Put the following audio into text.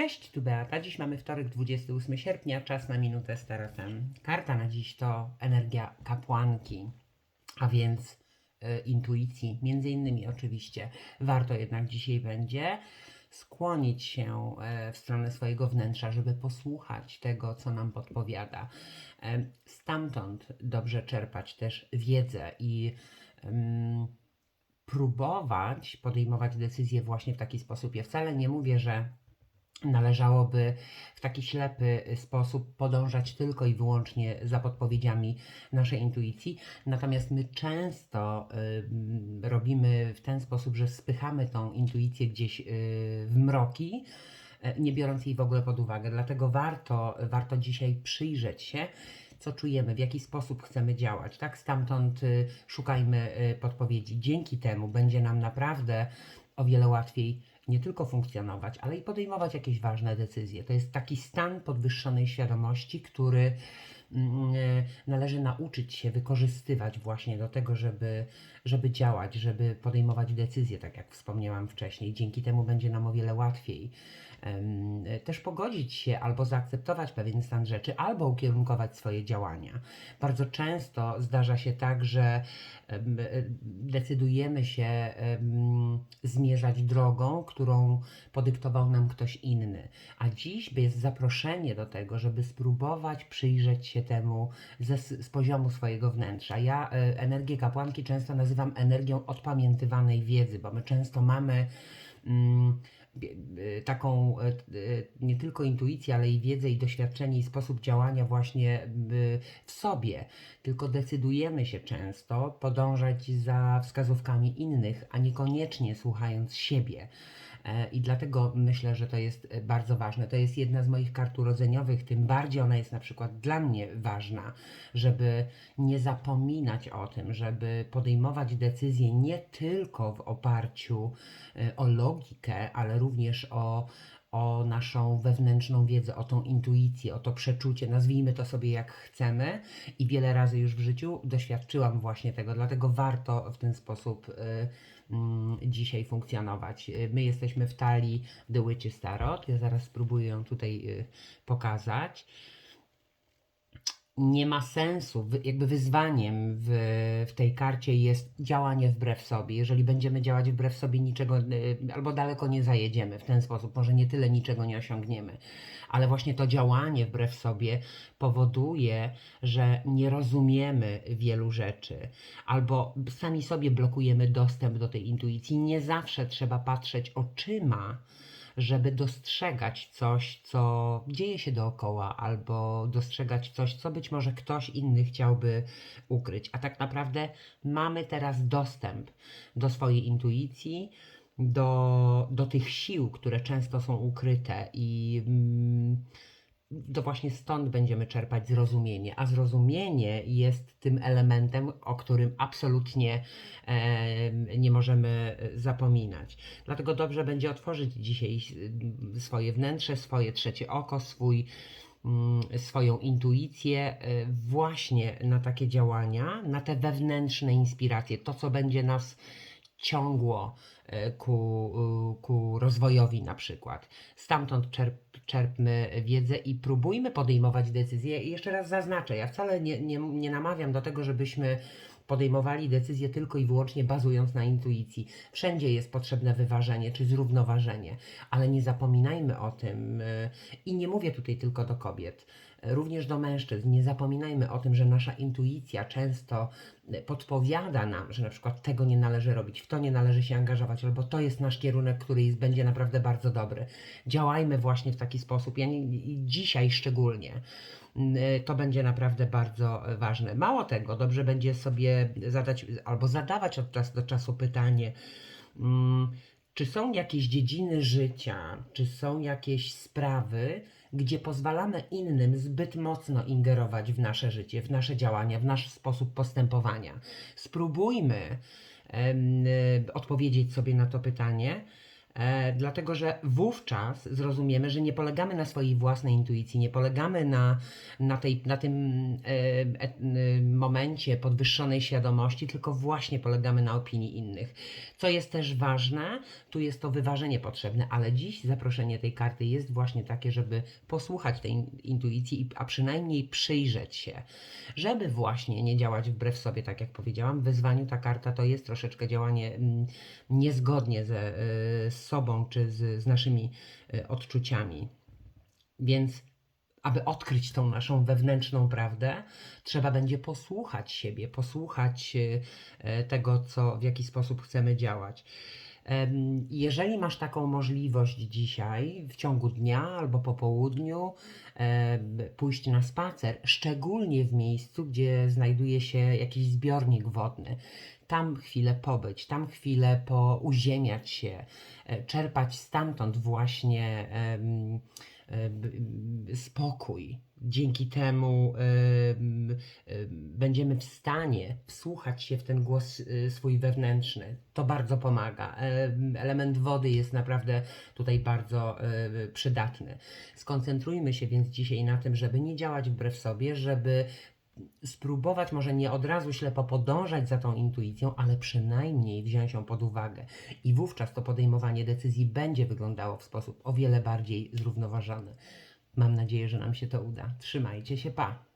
Cześć, tu Beata. Dziś mamy wtorek, 28 sierpnia, czas na minutę z tarotem. Karta na dziś to energia kapłanki, a więc y, intuicji, między innymi oczywiście. Warto jednak dzisiaj będzie skłonić się e, w stronę swojego wnętrza, żeby posłuchać tego, co nam podpowiada. E, Stamtąd dobrze czerpać też wiedzę i em, próbować podejmować decyzje właśnie w taki sposób. Ja wcale nie mówię, że należałoby w taki ślepy sposób podążać tylko i wyłącznie za podpowiedziami naszej intuicji. Natomiast my często ym, robimy w ten sposób, że spychamy tą intuicję gdzieś yy, w mroki, nie biorąc jej w ogóle pod uwagę. Dlatego warto, warto dzisiaj przyjrzeć się, co czujemy, w jaki sposób chcemy działać. Tak, stamtąd y, szukajmy y, podpowiedzi. Dzięki temu będzie nam naprawdę o wiele łatwiej nie tylko funkcjonować, ale i podejmować jakieś ważne decyzje. To jest taki stan podwyższonej świadomości, który należy nauczyć się wykorzystywać właśnie do tego, żeby, żeby działać, żeby podejmować decyzje, tak jak wspomniałam wcześniej. Dzięki temu będzie nam o wiele łatwiej e, też pogodzić się albo zaakceptować pewien stan rzeczy, albo ukierunkować swoje działania. Bardzo często zdarza się tak, że e, decydujemy się zmierzać drogą, którą podyktował nam ktoś inny. A dziś jest zaproszenie do tego, żeby spróbować przyjrzeć się temu ze, z poziomu swojego wnętrza. Ja e, energię kapłanki często nazywam energią odpamiętywanej wiedzy, bo my często mamy. Mm, e, taką e, e, nie tylko intuicję, ale i wiedzę i doświadczenie i sposób działania właśnie w sobie, tylko decydujemy się często podążać za wskazówkami innych, a niekoniecznie słuchając siebie. E, I dlatego myślę, że to jest e, bardzo ważne. To jest jedna z moich kart urodzeniowych, tym bardziej ona jest na przykład dla mnie ważna, żeby nie zapominać o tym, żeby podejmować decyzje nie tylko w oparciu e, o logikę, ale również o, o naszą wewnętrzną wiedzę, o tą intuicję, o to przeczucie, nazwijmy to sobie jak chcemy. I wiele razy już w życiu doświadczyłam właśnie tego, dlatego warto w ten sposób y, mm, dzisiaj funkcjonować. Y, My jesteśmy w talii The Witches Tarot. Ja zaraz spróbuję ją tutaj y, pokazać nie ma sensu, jakby wyzwaniem w, w tej karcie jest działanie wbrew sobie. Jeżeli będziemy działać wbrew sobie, niczego y, albo daleko nie zajedziemy w ten sposób, może nie tyle niczego nie osiągniemy, ale właśnie to działanie wbrew sobie powoduje, że nie rozumiemy wielu rzeczy, albo sami sobie blokujemy dostęp do tej intuicji. Nie zawsze trzeba patrzeć oczyma żeby dostrzegać coś, co dzieje się dookoła, albo dostrzegać coś, co być może ktoś inny chciałby ukryć. A tak naprawdę mamy teraz dostęp do swojej intuicji, do, do tych sił, które często są ukryte i. Mm, to właśnie stąd będziemy czerpać zrozumienie, a zrozumienie jest tym elementem, o którym absolutnie em, nie możemy e, zapominać. Dlatego dobrze będzie otworzyć dzisiaj y, swoje wnętrze, swoje trzecie oko, swój, mm, swoją intuicję e, właśnie na takie działania, na te wewnętrzne inspiracje, to co będzie nas ciągło e, ku, ku rozwojowi na przykład. Stamtąd czerp, czerpmy wiedzę i próbujmy podejmować decyzje. I jeszcze raz zaznaczę, ja wcale nie, nie, nie namawiam do tego, żebyśmy podejmowali decyzje tylko i wyłącznie bazując na intuicji. Wszędzie jest potrzebne wyważenie czy zrównoważenie, ale nie zapominajmy o tym y, i nie mówię tutaj tylko do kobiet, również do mężczyzn. Nie zapominajmy o tym, że nasza intuicja często y, podpowiada nam, że na przykład tego nie należy robić, w to nie należy się angażować, albo to jest nasz kierunek, który jest, będzie naprawdę bardzo dobry. Działajmy właśnie w taki sposób. Ja nie, dzisiaj szczególnie y, to będzie naprawdę bardzo y, ważne. Mało tego, dobrze będzie sobie zadać albo zadawać od czasu do czasu pytanie, mm, czy są jakieś dziedziny życia, czy są jakieś sprawy, gdzie pozwalamy innym zbyt mocno ingerować w nasze życie, w nasze działania, w nasz sposób postępowania. Spróbujmy y, odpowiedzieć sobie na to pytanie E, dlatego, że wówczas zrozumiemy, że nie polegamy na swojej własnej intuicji, nie polegamy na, na, tej, na tym e, e, e, momencie podwyższonej świadomości, tylko właśnie polegamy na opinii innych. Co jest też ważne, tu jest to wyważenie potrzebne, ale dziś zaproszenie tej karty jest właśnie takie, żeby posłuchać tej in- intuicji, a przynajmniej przyjrzeć się, żeby właśnie nie działać wbrew sobie, tak jak powiedziałam. Wyzwaniu ta karta to jest troszeczkę działanie mm, niezgodnie ze, y, z sobą czy z, z naszymi y, odczuciami. Więc aby odkryć tą naszą wewnętrzną prawdę, trzeba będzie posłuchać siebie, posłuchać y, e, tego, co, w jaki sposób chcemy działać. Jeżeli masz taką możliwość dzisiaj, w ciągu dnia albo po południu, pójść na spacer, szczególnie w miejscu, gdzie znajduje się jakiś zbiornik wodny, tam chwilę pobyć, tam chwilę pouziemiać się, e, czerpać stamtąd właśnie e, spokój. Dzięki temu em, em, będziemy w stanie wsłuchać się w ten głos y, swój wewnętrzny. To bardzo pomaga. Em, Element wody jest naprawdę tutaj bardzo przydatny. Skoncentrujmy się więc dzisiaj na tym, żeby nie działać wbrew sobie, żeby spróbować może nie od razu ślepo podążać za tą intuicją, ale przynajmniej wziąć ją pod uwagę. I wówczas to podejmowanie decyzji będzie wyglądało w sposób o wiele bardziej zrównoważony. Mam nadzieję, że nam się to uda. Trzymajcie się, pa!